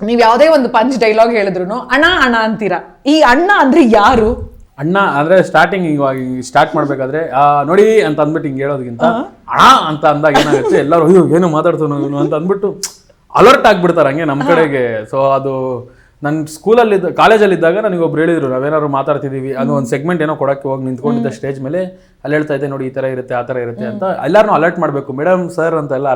ನೀವು ಯಾವುದೇ ಒಂದು ಪಂಚ್ ಡೈಲಾಗ್ ಹೇಳಿದ್ರು ಅಣ್ಣ ಅಣ್ಣ ಅಂತೀರಾ? ಈ ಅಣ್ಣ ಅಂದ್ರೆ ಯಾರು? ಅಣ್ಣ ಅಂದ್ರೆ ಸ್ಟಾರ್ಟಿಂಗ್ ಇವಾಗ ಸ್ಟಾರ್ಟ್ ಮಾಡ್ಬೇಕಾದ್ರೆ ಆ ನೋಡಿ ಅಂತ ಅಂದ್ಬಿಟ್ಟು ಹಿಂಗೆ ಹೇಳೋದಕ್ಕಿಂತ ಅಣ್ಣ ಅಂತ ಅಂದಾಗ ಏನಾಗುತ್ತೆ ಎಲ್ಲರೂ ಅಯ್ಯೋ ಏನು ಮಾತಾಡ್ತಾನೋ ಇವನು ಅಂತ ಅಂದ್ಬಿಟ್ಟು ಅಲರ್ಟ್ ಆಗ್ಬಿಡ್ತಾರೆ ಹಂಗೆ ನಮ್ಮ ಕಡೆಗೆ. ಸೊ ಅದು ನನ್ನ ಸ್ಕೂಲಲ್ಲಿ ಕಾಲೇಜಲ್ಲಿ ಇದ್ದಾಗ ನನಗೆ ಒಬ್ರು ಹೇಳಿದ್ರು ನಾವೇನಾದ್ರು ಮಾತಾಡ್ತಿದೀವಿ ಅದು ಒಂದು ಸೆಗ್ಮೆಂಟ್ ಏನೋ ಕೊಡಕ್ಕೆ ಹೋಗಿ ನಿಂತ್ಕೊಂಡಿದ್ದ ಸ್ಟೇಜ್ ಮೇಲೆ ಅಲ್ಲಿ ಹೇಳ್ತಾ ಇದ್ದೆ ನೋಡಿ ಈ ತರ ಇರುತ್ತೆ ಆ ತರ ಇರುತ್ತೆ ಅಂತ ಎಲ್ಲಾರನು ಅಲರ್ಟ್ ಮಾಡ್ಬೇಕು. ಮೇಡಮ್ ಸರ್ ಅಂತ ಎಲ್ಲ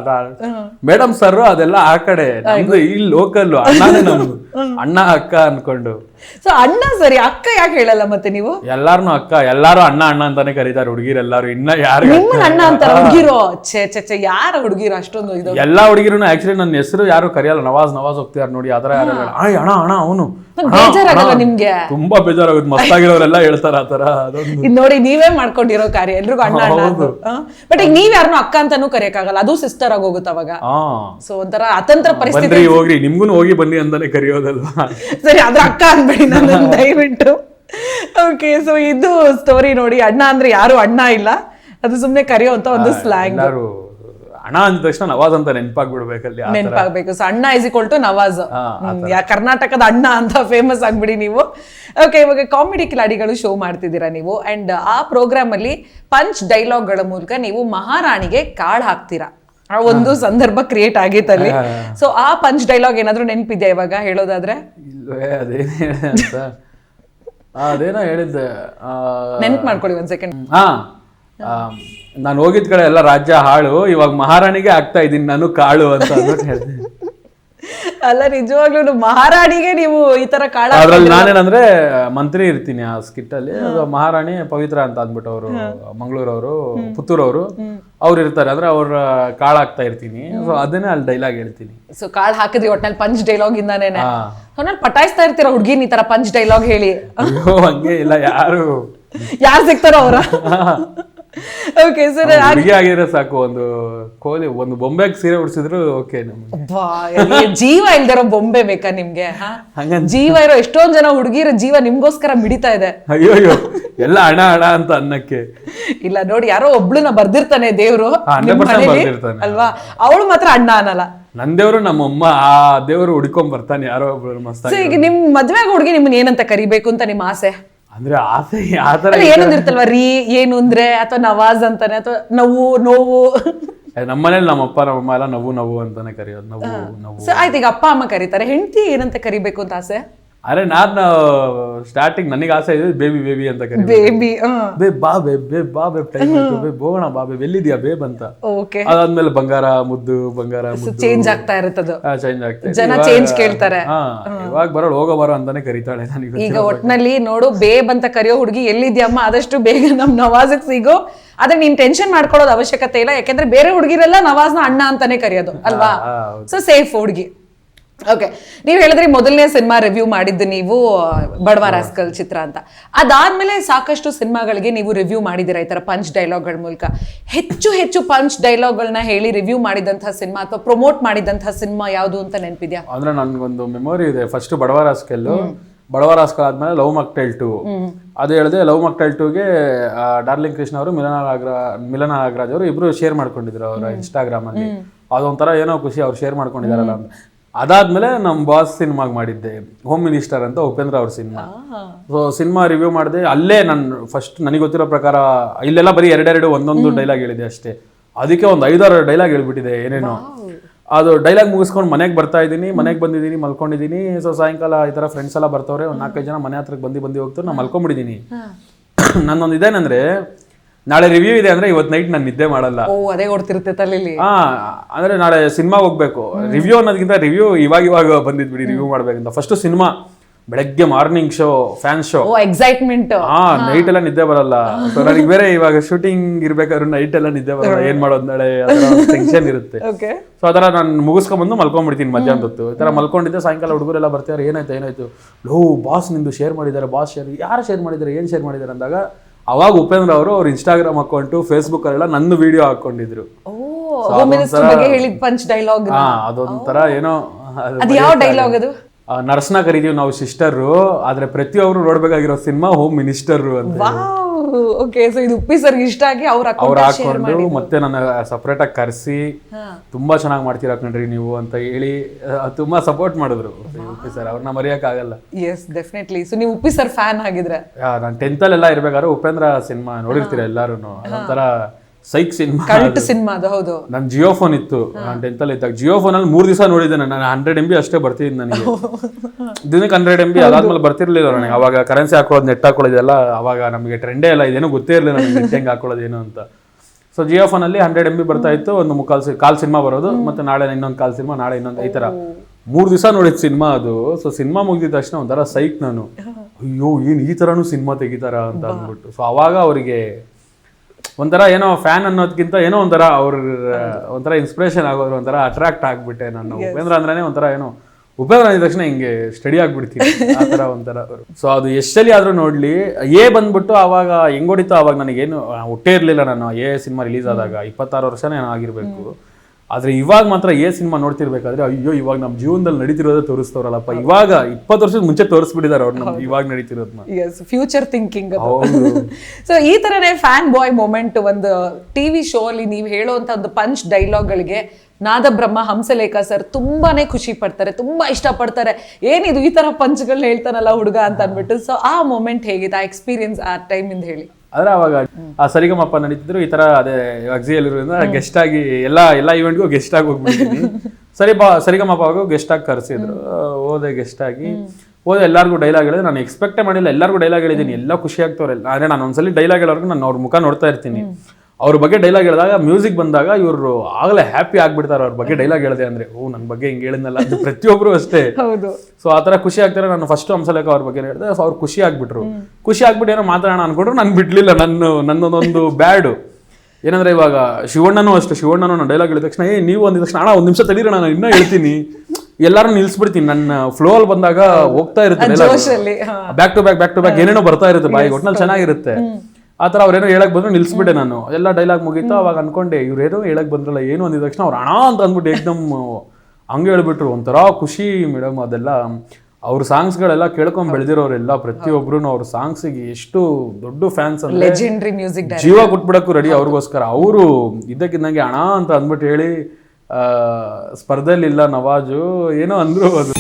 ಮೇಡಮ್ ಸರ್ ಅದೆಲ್ಲ ಆ ಕಡೆ ನಮ್ದು ಈ ಲೋಕಲ್ ಅಣ್ಣ ನಮ್ದು. ಅಣ್ಣ ಅಕ್ಕ ಅನ್ಕೊಂಡು. ಸೊ ಅಣ್ಣ ಸರಿ ಅಕ್ಕ ಯಾಕೆ ಹೇಳಲ್ಲ ಮತ್ತೆ ನೀವು? ಎಲ್ಲಾರ್ನು ಅಕ್ಕ ಎಲ್ಲಾರು ಅಣ್ಣ ಅಣ್ಣ ಅಂತಾನೆ ಕರೀತಾರೆ ಹುಡುಗಿರು ಎಲ್ಲಾರು. ಇನ್ನ ಯಾರು ಅಣ್ಣ ಅಂತಾರ ಹುಡುಗಿರೋ? ಛೇ ಛೇ ಛೇ ಯಾರ ಹುಡುಗಿರು ಅಷ್ಟೊಂದು ಇದು? ಎಲ್ಲಾ ಹುಡುಗಿರು ಆಕ್ಚುಲಿ ನನ್ನ ಹೆಸರು ಯಾರು ಕರೆಯಲ್ಲ. ನವಾಜ್ ನವಾಜ್ ಹೋಗ್ತಿದಾರೆ ನೋಡಿ ಆತರ ಯಾರು ಅಣ್ಣ ಅಣ್ಣ ಅವನು. ಬೇಜಾರಾಗಲ್ಲ ನಿಮ್ಗೆ? ತುಂಬಾ ಬೇಜಾರಾಗುತ್ತೆ. ಮಸ್ತಾಗಿರೋರೆಲ್ಲ ಹೇಳ್ತಾರ ಆತರ ಇದ್ ನೋಡಿ ನೀವೇ ಮಾಡ್ಕೊಂಡಿರೋ ಕಾರ್ಯ. ಎಲ್ರಿಗೂ ಅಣ್ಣ ಅಣ್ಣ. ಬಟ್ ಈಗ ನೀವ್ ಯಾರನ್ನೂ ಅಕ್ಕ ಅಂತಾನೂ ಕರೆಯಕ್ಕಾಗಲ್ಲ. ಅದು ಸಿಸ್ಟರ್ ಆಗೋಗುತ್ತೆ ಅವಾಗ. ಸೊ ಒಂಥರ ಅತಂತ್ರ ಪರಿಸ್ಥಿತಿ ಹೋಗ್ರಿ. ನಿಮ್ಗೂ ಹೋಗಿ ಬನ್ನಿ ಅಂತಾನೆ ಕರೆಯೋದಲ್ವಾ? ಸರಿ ಅದ್ರ ಅಕ್ಕ ಅನ್ಬೇಡಿ ನನ್ನ ದಯವಿಟ್ಟು. ಓಕೆ ಸೊ ಇದು ಸ್ಟೋರಿ ನೋಡಿ. ಅಣ್ಣ ಅಂದ್ರೆ ಯಾರು? ಅಣ್ಣ ಇಲ್ಲ. ಅದು ಸುಮ್ನೆ ಕರೆಯುವಂತ ಒಂದು ಸ್ಲ್ಯಾಂಗ್ ಅಣ್ಣ ಅಂದ ತಕ್ಷಣ ನವಾಜ್ ಅಂತ ನೆನಪಾಗ್ಬಿಡ್ಬೇಕಲ್ಲಿ ನೆನಪಾಗಬೇಕು. So anna is equal to Nawaz. ಕರ್ನಾಟಕದ ಅಣ್ಣ ಅಂತ ಫೇಮಸ್ ಆಗ್ಬಿಡಿ ನೀವು. ಓಕೆ ಇವಾಗ ಕಾಮಿಡಿ ಕಿಲಾಡಿಗಳು ಶೋ ಮಾಡ್ತಿದ್ದೀರಾ ನೀವು? ಅಂಡ್ ಆ ಪ್ರೋಗ್ರಾಮ್ ಅಲ್ಲಿ ಪಂಚ್ ಡೈಲಾಗ್ಗಳ ಮೂಲಕ ನೀವು ಮಹಾರಾಣಿಗೆ ಕಾಳ್ ಹಾಕ್ತೀರಾ? ಆ ಒಂದು ಸಂದರ್ಭ ಕ್ರಿಯೇಟ್ ಆಗಿತ್ತಲ್ಲಿ ಸೊ ಆ ಪಂಚ್ ಡೈಲಾಗ್ ಏನಾದ್ರೂ ನೆನಪಿದೆ ಇವಾಗ ಹೇಳೋದಾದ್ರೆ? ಇಲ್ವೇ ಅದೇನು ಹೇಳಿದ್ದೆ. ನೆನ್ಪ್ ನೆನ್ಪು ಮಾಡ್ಕೊಳ್ಳಿ ಒಂದ್ ಸೆಕೆಂಡ್ ಹಾ. ನಾನು ಹೋಗಿದ್ ಕಡೆ ಎಲ್ಲ ರಾಜ್ಯ ಹಾಳು ಇವಾಗ ಮಹಾರಾಣಿಗೆ ಆಗ್ತಾ ಇದೀನಿ ನಾನು ಕಾಳು ಅಂತ ಅಂದ್ಬಿಟ್ಟು ಅಲ್ಲ ನಿಜವಾಗ್ಲೂ ಮಹಾರಾಣಿಗೆ ನೀವು ಈ ತರ ಕಾಳ ಅದ್ರಲ್ಲಿ ನಾನೇನಂದ್ರೆ ಮಂತ್ರಿ ಇರ್ತೀನಿ ಆ ಸ್ಕಿಟ್ ಅಲ್ಲಿ ಅದು ಮಹಾರಾಣಿ ಪವಿತ್ರ ಅಂತ ಅಂದ್ಬಿಟ್ಟು ಅವರು ಮಂಗಳೂರವರು ಅವರು ಅವ್ರು ಇರ್ತಾರೆ. ಅಂದ್ರೆ ಅವ್ರ ಕಾಳಾಗ್ತಾ ಇರ್ತೀನಿ. ಸೊ ಅದನ್ನೇ ಅಲ್ಲಿ ಡೈಲಾಗ್ ಹೇಳ್ತೀನಿ. ಸೊ ಕಾಳ್ ಹಾಕಿದ್ರಿ ಒಟ್ನಲ್ಲಿ ಪಂಚ್ ಡೈಲಾಗ್ ಅವ್ನಲ್ಲಿ ಪಟಾಯಿಸ್ತಾ ಇರ್ತೀರ ಹುಡ್ಗಿನ್ ಈ ತರ ಪಂಚ್ ಡೈಲಾಗ್ ಹೇಳಿ? ಹಂಗೆ ಇಲ್ಲ ಯಾರು? ಯಾರು ಸಿಗ್ತಾರೋ ಅವ್ರ? ಓಕೆ ಸರ್ ಹುಡುಗಿ ಆಗಿದ್ರೆ ಸಾಕು ಒಂದು ಕೋಲಿ ಒಂದು ಬೊಂಬೆಗೆ ಸೀರೆ ಉಡ್ಸಿದ್ರು ಓಕೆ ನಮ್ಗೆ. ಜೀವ ಇಲ್ದಿರೋ ಬೊಂಬೆ ಬೇಕಾ ನಿಮ್ಗೆ? ಜೀವ ಇರೋ ಎಷ್ಟೊಂದ್ ಜನ ಹುಡುಗಿರ ಜೀವ ನಿಮ್ಗೋಸ್ಕರ ಮಿಡಿತಾ ಇದೆ. ಅಯ್ಯೋ ಅಯ್ಯೋ ಎಲ್ಲ ಹಣ ಹಣ ಅಂತ ಅನ್ನಕ್ಕೆ. ಇಲ್ಲ ನೋಡಿ ಯಾರೋ ಒಬ್ಳನ್ನ ಬರ್ದಿರ್ತಾನೆ ದೇವ್ರು 100% ಬರ್ದಿರ್ತಾನೆ. ಅಲ್ವಾ? ಅವಳು ಮಾತ್ರ ಅಣ್ಣ ಅನ್ನಲ್ಲ. ನನ್ ದೇವ್ರು ನಮ್ಮಮ್ಮ ಆ ದೇವ್ರು ಹುಡ್ಕೊಂಡ್ ಬರ್ತಾನೆ ಯಾರೋ ಒಬ್ರು ಮಸ್ತ್ ಸೊ ಈಗ ನಿಮ್ ಮದ್ವೆ ಹುಡುಗಿ ನಿಮ್ಮನ್ನ ಏನಂತ ಕರಿಬೇಕು ಅಂತ ನಿಮ್ ಆಸೆ? ಅಂದ್ರೆ ಆಸೆ ಆತರ ಅಲ್ಲ ಏನಂದಿರ್ತಲ್ವಾ? ರೀ ಏನು ಅಂದ್ರೆ ಅಥವಾ ನವಾಜ್ ಅಂತಾನೆ ಅಥವಾ ನೋವು ನೋವು? ನಮ್ಮನೇಲಿ ನಮ್ಮಪ್ಪ ನಮ್ಮಮ್ಮ ಎಲ್ಲ ನವ್ವು ನವ್ವು ಅಂತಾನೆ ಕರೆಯೋದು. ನವ್ವು ಸೊ ಆಯ್ತು ಈಗ ಅಪ್ಪ ಅಮ್ಮ ಕರೀತಾರೆ. ಹೆಂಡತಿ ಏನಂತ ಕರಿಬೇಕು ಅಂತ ಆಸೆ? ಅರೆ ನಾನು ಸ್ಟಾರ್ಟಿಂಗ್ ನನಗೆ ಆಸೆ ಇದೆ ಬೇಬಿ ಬೇಬಿ ಅಂತ ಕರಿ ಬೇಬಿ ಬೇ ಬಾ ಬೇ ಬೇ ಬಾ ಬೇಬ್ ಟೈಮ್ ಬೇ ಬೇಬ್ ಹೋಗೋಣ ಬಾ ಬೇಬ್ ಎಲ್ಲಿದ್ಯಾ ಬೇಬ್ ಅಂತ ಓಕೆ. ಅದಾದ್ಮೇಲೆ ಬಂಗಾರ ಮುದ್ದು ಬಂಗಾರ ಮುದ್ದು. ಚೇಂಜ್ ಆಗ್ತಾ ಇರುತ್ತದು ಚೇಂಜ್ ಆಗ್ತದೆ ಜನ ಚೇಂಜ್ ಕೇಳ್ತಾರೆ. ಹಾ ಇವಾಗ ಬರೋಳು ಹೋಗೋ ಬರೋ ಅಂತಾನೆ ಕರೀತಾಳೆ ನನಗೆ ಈಗ ಒಟ್ನಲ್ಲಿ ನೋಡು ಬೇಬ್ ಅಂತ ಕರೆಯೋ ಹುಡುಗಿ ಎಲ್ಲಿದ್ಯಮ್ಮ ಆದಷ್ಟು ಬೇಗ ನಮ್ ನವಾಜಕ್ ಸಿಗೋ. ಆದ್ರೆ ನೀನ್ ಟೆನ್ಷನ್ ಮಾಡ್ಕೊಳ್ಳೋದು ಅವಶ್ಯಕತೆ ಇಲ್ಲ. ಯಾಕಂದ್ರೆ ಬೇರೆ ಹುಡುಗಿರೆಲ್ಲ ನವಾಜ್ನ ಅಣ್ಣ ಅಂತಾನೆ ಕರೆಯೋದು ಅಲ್ವಾ? ಸೊ ಸೇಫ್ ಹುಡುಗಿ. ಓಕೆ ನೀವು ಹೇಳಿದ್ರಿ ಮೊದಲನೇ ಸಿನಿಮಾ ರಿವ್ಯೂ ಮಾಡಿದ್ದು ನೀವು ಬಡವ ರಾಸ್ಕಲ್ ಚಿತ್ರ ಅಂತ. ಅದಾದ್ಮೇಲೆ ಸಾಕಷ್ಟು ಸಿನಿಮಾಗಳಿಗೆ ನೀವು ರಿವ್ಯೂ ಮಾಡಿದ್ದೀರಾ ಈ ತರ ಪಂಚ್ ಡೈಲಾಗ್ಗಳ ಮೂಲಕ? ಹೆಚ್ಚು ಹೆಚ್ಚು ಪಂಚ್ ಡೈಲಾಗ್ಗಳನ್ನ ಹೇಳಿ ರಿವ್ಯೂ ಮಾಡಿದಂತಹ ಸಿನಿಮಾ ಅಥವಾ ಪ್ರಮೋಟ್ ಮಾಡಿದಂತಹ ಸಿನಿಮಾ ಯಾವುದು ಅಂತ ನೆನಪಿದ್ಯಾ? ಅಂದ್ರೆ ನನ್ಗೊಂದು ಮೆಮೊರಿ ಇದೆ. ಫಸ್ಟ್ ಬಡವ ರಾಸ್ಕಲ್ ಬಡವ ರಾಸ್ಕಲ್ ಆದ್ಮೇಲೆ ಲವ್ ಮಕ್ಟೈಲ್ ಟು ಅದು ಹೇಳಿದೆ ಲವ್ ಮಕ್ಟೆಲ್ ಟುಗೆ ಡಾರ್ಲಿಂಗ್ ಕೃಷ್ಣ ಅವರು ಮಿಲನ ಆಗ್ರ ಮಿಲನ ನಾಗರಾಜ್ ಅವರು ಇಬ್ರು ಶೇರ್ ಮಾಡ್ಕೊಂಡಿದ್ರು ಅವರ ಇನ್ಸ್ಟಾಗ್ರಾಮ್ ಅಲ್ಲಿ. ಅದೊಂಥರ ಏನೋ ಖುಷಿ ಅವ್ರು ಶೇರ್ ಮಾಡ್ಕೊಂಡಿದಾರಲ್ಲ ಅಂತ. ಅದಾದ್ಮೇಲೆ ನಮ್ಮ ಬಾಸ್ ಸಿನಿಮಾಗ್ ಮಾಡಿದ್ದೆ ಹೋಮ್ ಮಿನಿಸ್ಟರ್ ಅಂತ ಉಪೇಂದ್ರ ಅವ್ರ ಸಿನಿಮಾ. ಸೊ ಸಿನಿಮಾ ರಿವ್ಯೂ ಮಾಡಿದೆ ಅಲ್ಲೇ ನಾನು ಫಸ್ಟ್ ನನಗೆ ಗೊತ್ತಿರೋ ಪ್ರಕಾರ ಇಲ್ಲೆಲ್ಲ ಬರೀ ಎರಡೆರಡು ಒಂದೊಂದು ಡೈಲಾಗ್ ಹೇಳಿದೆ ಅಷ್ಟೇ. ಅದಕ್ಕೆ ಒಂದು ಐದಾರು ಡೈಲಾಗ್ ಹೇಳ್ಬಿಟ್ಟಿದೆ ಏನೇನೋ. ಅದು ಡೈಲಾಗ್ ಮುಗಿಸ್ಕೊಂಡು ಮನೆಗೆ ಬರ್ತಾ ಇದ್ದೀನಿ ಮನೆಗೆ ಬಂದಿದ್ದೀನಿ ಮಲ್ಕೊಂಡಿದ್ದೀನಿ. ಸೊ ಸಾಯಂಕಾಲ ಈ ಥರ ಫ್ರೆಂಡ್ಸ್ ಎಲ್ಲ ಬರ್ತವ್ರೆ ಒಂದು ನಾಲ್ಕೈದು ಜನ ಮನೆ ಹತ್ರಕ್ಕೆ ಬಂದು ಬಂದು ಹೋಗ್ತಾರೆ ನಾನು ಮಲ್ಕೊಂಬಿಟ್ಟಿದ್ದೀನಿ. ನನ್ನೊಂದು ಇದೇನಂದ್ರೆ ನಾಳೆ ರಿವ್ಯೂ ಇದೆ ಅಂದ್ರೆ ಇವತ್ತು ನೈಟ್ ನಾನು ನಿದ್ದೆ ಮಾಡಲ್ಲ. ಓ ಅದೇ ಓಡ್ತಿರುತ್ತೆ ತಲೆಯಲ್ಲಿ ಹಾ ಅಂದ್ರೆ ನಾಳೆ ಸಿನಿಮಾ ಹೋಗ್ಬೇಕು. ರಿವ್ಯೂ ಅನ್ನೋದಕ್ಕಿಂತ ರಿವ್ಯೂ ಇವಾಗ ಇವಾಗ ಬಂದಿದ್ ಬಿಡಿ ರಿವ್ಯೂ ಮಾಡ್ಬೇಕಂತ. ಫಸ್ಟ್ ಸಿನಿಮಾ ಬೆಳಗ್ಗೆ morning show fan show oh excitement ಹಾ. ನೈಟ್ ಎಲ್ಲ ನಿದ್ದೆ ಬರಲ್ಲ. ಸೊ ನನಗೆ ಬೇರೆ ಇವಾಗ ಶೂಟಿಂಗ್ ಇರ್ಬೇಕಾದ್ರೆ ನೈಟ್ ಎಲ್ಲ ನಿದ್ದೆ ಬರಲ್ಲ. ಏನ್ ಮಾಡೋದು ನಾಳೆ? ಟೆನ್ಷನ್ ಇರುತ್ತೆ. ಓಕೆ ಸೊ ಅದರ ನಾನು ಮುಗಿಸ್ಕೊಂಡ್ಬಂದು ಮಲ್ಕೊಂಡ್ಬಿಡ್ತೀನಿ ಮಧ್ಯಾಹ್ನ ಹೊತ್ತು ಈ ತರ ಮಲ್ಕೊಂಡಿದ್ದೆ ಸಾಯಂಕಾಲ ಹುಡುಗರೆಲ್ಲ ಬರ್ತಾರೆ ಏನಾಯ್ತು ಏನಾಯ್ತು? ಲೋ ಬಾಸ್ ನಿಂದು ಶೇರ್ ಮಾಡಿದ್ದಾರೆ ಬಾಸ್ ಶೇರ್ ಯಾರು ಶೇರ್ ಮಾಡಿದ್ದಾರೆ ಏನು ಶೇರ್ ಮಾಡಿದ್ದಾರೆ ಅಂದಾಗ ಅವಾಗ ಉಪೇಂದ್ರ ಅವರು ಅವ್ರ ಇನ್ಸ್ಟಾಗ್ರಾಮ್ ಅಕೌಂಟ್ ಫೇಸ್ಬುಕ್ ಅಲ್ಲೆಲ್ಲ ನನ್ನ ವಿಡಿಯೋ ಹಾಕೊಂಡಿದ್ರು. ಅದೊಂಥರ ಏನೋ ಡೈಲಾಗ್ ಅದು ನರ್ಸ್ನ ಕರಿತೀವಿ ನಾವು ಸಿಸ್ಟರ್ ಆದ್ರೆ ಪ್ರತಿಯೊಬ್ರು ನೋಡ್ಬೇಕಾಗಿರೋ ಸಿನಿಮಾ ಹೋಮ್ ಮಿನಿಸ್ಟರ್ ಅಂತ. ಓಕೆ ಸೊ ಇದು ಉಪ್ಪಿ ಸರ್ಗೆ ಇಷ್ಟ ಆಗಿ ಅವ್ರ ಅವ್ರು ಹಾಕೊಂಡು ಮತ್ತೆ ನನ್ನ ಸಪ್ರೇಟ್ ಆಗಿ ಕರೆಸಿ ತುಂಬಾ ಚೆನ್ನಾಗಿ ಮಾಡ್ತೀರಾ ಕಣ್ರಿ ನೀವು ಅಂತ ಹೇಳಿ ತುಂಬಾ ಸಪೋರ್ಟ್ ಮಾಡಿದ್ರು ಸರ್. ಅವ್ರನ್ನ ಮರೆಯಕ್ ಆಗಲ್ಲ ಎಸ್ ಡೆಫಿನೆಟ್ಲಿ ಸೊ ನೀವು ಉಪ್ಪಿ ಸರ್ ಫ್ಯಾನ್ ಆಗಿದ್ರೆ? ನಾನು ಟೆಂತ್ ಅಲ್ಲೆಲ್ಲ ಇರ್ಬೇಕಾದ್ರೆ ಉಪೇಂದ್ರ ಸಿನಿಮಾ ನೋಡಿರ್ತೀರ ಎಲ್ಲಾರು ಅದೊಂಥರ ಸೈಕ್ ಸಿನಿಮಾ ಕಲ್ಟ್ ಸಿನಿಮಾ ಅದು ಹೌದು. ನನ್ ಜಿಯೋ ಫೋನ್ ಇತ್ತು ನಾನು ಟೆಂತ್ ಅಲ್ಲಿ ಇದ್ದಾಗ. ಜಿಯೋ ಫೋನ್ ಅಲ್ಲಿ ಮೂರು ದಿವಸ ನೋಡಿದ್ದೆ ನಾನು ಹಂಡ್ರೆಡ್ ಎಂ ಬಿ ಅಷ್ಟೇ ಬರ್ತಿದ್ದು ನನಗೆ. ದಿನಕ್ಕೆ ಹಂಡ್ರೆಡ್ ಎಂ ಬಿ ಅದಾದ್ಮೇಲೆ ಬರ್ತಿರ್ಲಿಲ್ಲ ನನಗೆ. ಅವಾಗ ಕರೆನ್ಸಿ ಹಾಕೊಳ್ಳೋದು ನೆಟ್ ಹಾಕೊಳ್ಳೋದೆಲ್ಲ ಅವಾಗ ನಮಗೆ ಟ್ರೆಂಡೇ ಇಲ್ಲ ಇದೇನೋ ಗೊತ್ತೇ ಇರಲಿಲ್ಲ ನನಗೆ ನೆಟ್ ಹೆಂಗೆ ಹಾಕೊಳ್ಳೋದು ಏನು ಅಂತ. ಸೊ ಜಿಯೋ ಫೋನ್ ಅಲ್ಲಿ ಹಂಡ್ರೆಡ್ ಎಂ ಬಿ ಬರ್ತಾ ಇತ್ತು ಒಂದು ಮುಕ್ಕಾಲ್ ಕಾಲ್ ಸಿನಿಮಾ ಬರೋದು ಮತ್ತೆ ನಾಳೆ ಇನ್ನೊಂದು ಕಾಲ್ ಸಿನಿಮಾ ನಾಳೆ ಇನ್ನೊಂದು ಈ ತರ. ಮೂರು ದಿವಸ ನೋಡಿದ ಸಿನಿಮಾ ಅದು. ಸೊ ಸಿನಿಮಾ ಮುಗಿದ ತಕ್ಷಣ ಒಂಥರ ಸೈಕ್ ನಾನು. ಅಯ್ಯೋ ಏನು ಈ ತರನು ಸಿನಿಮಾ ತೆಗಿತಾರ ಅಂತ ಅಂದ್ಬಿಟ್ಟು. ಸೊ ಅವಾಗ ಅವರಿಗೆ ಒಂಥರ ಏನೋ ಫ್ಯಾನ್ ಅನ್ನೋದಕ್ಕಿಂತ ಏನೋ ಒಂಥರ ಅವ್ರ ಒಂಥರ ಇನ್ಸ್ಪಿರೇಷನ್ ಆಗೋರು ಒಂಥರ ಅಟ್ರಾಕ್ಟ್ ಆಗ್ಬಿಟ್ಟೆ ನಾನು ಉಪೇಂದ್ರ ಅಂದ್ರೆ ಒಂಥರ ಏನೋ ಉಪೇಂದ್ರ ಅಂದ ತಕ್ಷಣ ಹಿಂಗೆ ಸ್ಟಡಿ ಆಗ್ಬಿಡ್ತೀನಿ. ಆ ಥರ ಒಂಥರ ಸೊ ಅದು ಎಷ್ಟಲ್ಲಿ ಆದ್ರೂ ನೋಡ್ಲಿ ಎ ಬಂದ್ಬಿಟ್ಟು ಆವಾಗ ಹೆಂಗೋಡಿತ್ತು ಆವಾಗ ಅವಾಗ ನನಗೇನು ಹುಟ್ಟೇ ಇರಲಿಲ್ಲ ನಾನು ಎ ಸಿನಿಮಾ ರಿಲೀಸ್ ಆದಾಗ ಇಪ್ಪತ್ತಾರು ವರ್ಷನೇ ಆಗಿರ್ಬೇಕು. ಆದ್ರೆ ಇವಾಗ ಮಾತ್ರ ಏ ಸಿನಿಮಾ ನೋಡ್ತಿರ್ಬೇಕಾದ್ರೆ ಅಯ್ಯೋ ಇವಾಗ ನಮ್ಮ ಜೀವನದಲ್ಲಿ ನಡೀತಿರೋದೇ ತೋರಿಸ್ತವ್ರಲ್ಲಪ್ಪ. ಇವಾಗ ಇಪ್ಪತ್ತು ವರ್ಷದ ಮುಂಚೆ ತೋರಿಸ್ಬಿಟ್ಟಿದ್ದಾರೆ ಅವ್ರು ನಮ್ಗೆ ಇವಾಗ ನಡೀತಿರೋದನ್ನ ಎಸ್ ಫ್ಯೂಚರ್ ಥಿಂಕಿಂಗ್ ಸೊ ಈ ತರನೇ ಫ್ಯಾನ್ ಬಾಯ್ ಮೂಮೆಂಟ್ ಒಂದು ಟಿವಿ ಶೋ ಅಲ್ಲಿ ನೀವು ಹೇಳುವಂತ ಒಂದು ಪಂಚ್ ಡೈಲಾಗ್ಗಳಿಗೆ ನಾದಬ್ರಹ್ಮ ಹಂಸಲೇಖ ಸರ್ ತುಂಬಾನೇ ಖುಷಿ ಪಡ್ತಾರೆ ತುಂಬಾ ಇಷ್ಟಪಡ್ತಾರೆ. ಏನಿದು ಈ ತರ ಪಂಚ್ಗಳನ್ನ ಹೇಳ್ತಾನಲ್ಲ ಹುಡುಗ ಅಂತ ಅನ್ಬಿಟ್ಟು ಸೊ ಆ ಮೂಮೆಂಟ್ ಹೇಗಿದೆ ಆ ಎಕ್ಸ್ಪೀರಿಯನ್ಸ್ ಆ ಟೈಮ್ ಇಂದ ಹೇಳಿ. ಆದ್ರೆ ಅವಾಗ ಆ ಸರಿಗಮಪ್ಪ ನಡೀತಿದ್ರು ಈ ತರ ಅದೇ ಅಗ್ಸಿಯಲ್ಲಿರೋದ್ರಿಂದ ಗೆಸ್ಟ್ ಆಗಿ ಎಲ್ಲ ಎಲ್ಲ ಇವೆಂಟ್ಗೂ ಗೆಸ್ಟ್ ಆಗಿ ಹೋಗ್ಬಿಟ್ಟಿದ್ದೀನಿ ಸರಿ ಬಾ ಸರಿಗಮಪ್ಪಗೂ ಅವಾಗ ಗೆಸ್ಟ್ ಆಗಿ ಕರೆಸಿದ್ರು ಹೋದೆ ಗೆಸ್ಟ್ ಆಗಿ ಹೋದೆ ಎಲ್ಲರಿಗೂ ಡೈಲಾಗ್ ಹೇಳಿದೆ. ನಾನು ಎಕ್ಸ್ಪೆಕ್ಟೇ ಮಾಡಿಲ್ಲ ಎಲ್ಲರಿಗೂ ಡೈಲಾಗ್ ಹೇಳಿದ್ದೀನಿ. ಎಲ್ಲ ಖುಷಿ ಆಗ್ತವ್ರೆ. ಆದ್ರೆ ನಾನು ಒಂದ್ಸಲಿ ಡೈಲಾಗ್ ಹೇಳೋರ್ಗು ನಾನು ಅವ್ರ ಮುಖ ನೋಡ್ತಾ ಇರ್ತೀನಿ. ಅವ್ರ ಬಗ್ಗೆ ಡೈಲಾಗ್ ಹೇಳಿದಾಗ ಮ್ಯೂಸಿಕ್ ಬಂದಾಗ ಇವರು ಆಗಲೇ ಹ್ಯಾಪಿ ಆಗ್ಬಿಡ್ತಾರೆ ಅವ್ರ ಬಗ್ಗೆ ಡೈಲಾಗ್ ಹೇಳಿದೆ ಅಂದ್ರೆ ಓ ನನ್ನ ಬಗ್ಗೆ ಹಿಂಗೆ ಹೇಳಿದ್ನಲ್ಲ ಅದು ಪ್ರತಿಯೊಬ್ರು ಅಷ್ಟೇ. ಸೊ ಆತರ ಥರ ಖುಷಿ ಆಗ್ತಾರೆ. ನಾನು ಫಸ್ಟ್ ಅಂಶಲೇಕ ಅವ್ರ ಬಗ್ಗೆ ಹೇಳಿದೆ. ಸೊ ಅವ್ರು ಖುಷಿ ಆಗ್ಬಿಟ್ರು. ಖುಷಿ ಆಗ್ಬಿಟ್ಟು ಏನೋ ಮಾತಾಡೋಣ ಅನ್ಕೊಂಡ್ರು ನಾನು ಬಿಡ್ಲಿಲ್ಲ. ನನ್ನ ನನ್ನದೊಂದು ಬ್ಯಾಡು. ಏನಂದ್ರೆ ಇವಾಗ ಶಿವಣ್ಣನೂ ಅಷ್ಟೇ. ಶಿವಣ್ಣನೂ ನಾನು ಡೈಲಾಗ್ ಹೇಳಿದ ತಕ್ಷಣ ಏ ನೀವು ಒಂದ್ ತಕ್ಷಣ ಅಣ್ಣ ಒಂದ್ ನಿಮಿಷ ತಡೀರ ನಾನು ಇನ್ನೂ ಹೇಳ್ತೀನಿ. ಎಲ್ಲಾರು ನಿಲ್ಸ್ಬಿಡ್ತೀನಿ. ನನ್ನ ಫ್ಲೋ ಅಲ್ಲಿ ಬಂದಾಗ ಹೋಗ್ತಾ ಇರುತ್ತೆ back to back back to back ಏನೇನೋ ಬರ್ತಾ ಇರುತ್ತೆ ಬಾಯಿಗೆ. ಒಟ್ನಲ್ಲಿ ಚೆನ್ನಾಗಿರುತ್ತೆ. ಆ ಥರ ಅವ್ರೇನೋ ಹೇಳಕ್ ಬಂದ್ರು ನಿಲ್ಸ್ಬಿಟ್ಟೆ ನಾನು. ಎಲ್ಲ ಡೈಲಾಗ್ ಮುಗೀತು ಅವಾಗ ಅನ್ಕೊಂಡೆ ಇವ್ರೇನೋ ಹೇಳಕ್ ಬಂದ್ರಲ್ಲ ಏನು ಅಂದಿದ ತಕ್ಷಣ ಅವ್ರು ಹಣ ಅಂತ ಅಂದ್ಬಿಟ್ಟು ಏಕ್ದಮ್ ಹಂಗೆ ಹೇಳ್ಬಿಟ್ರು. ಒಂಥರ ಖುಷಿ ಮೇಡಮ್ ಅದೆಲ್ಲ. ಅವ್ರ ಸಾಂಗ್ಸ್ಗಳೆಲ್ಲ ಕೇಳ್ಕೊಂಡ್ ಬೆಳೆದಿರೋರೆಲ್ಲ ಪ್ರತಿಯೊಬ್ರು ಅವ್ರ ಸಾಂಗ್ಸಿಗೆ ಎಷ್ಟು ದೊಡ್ಡ ಫ್ಯಾನ್ಸ್ ಅಂದ್ರೆ ಲೆಜೆಂಡ್ರಿ ಮ್ಯೂಸಿಕ್ ಜೀವ ಕೊಟ್ಬಿಡಕ್ಕೂ ರೆಡಿ ಅವ್ರಿಗೋಸ್ಕರ. ಅವರು ಇದ್ದಕ್ಕಿದ್ದಂಗೆ ಹಣ ಅಂತ ಅಂದ್ಬಿಟ್ಟು ಹೇಳಿ ಸ್ಪರ್ಧೆಲಿಲ್ಲ ನವಾಜು ಏನೋ ಅಂದ್ರು ಅದು.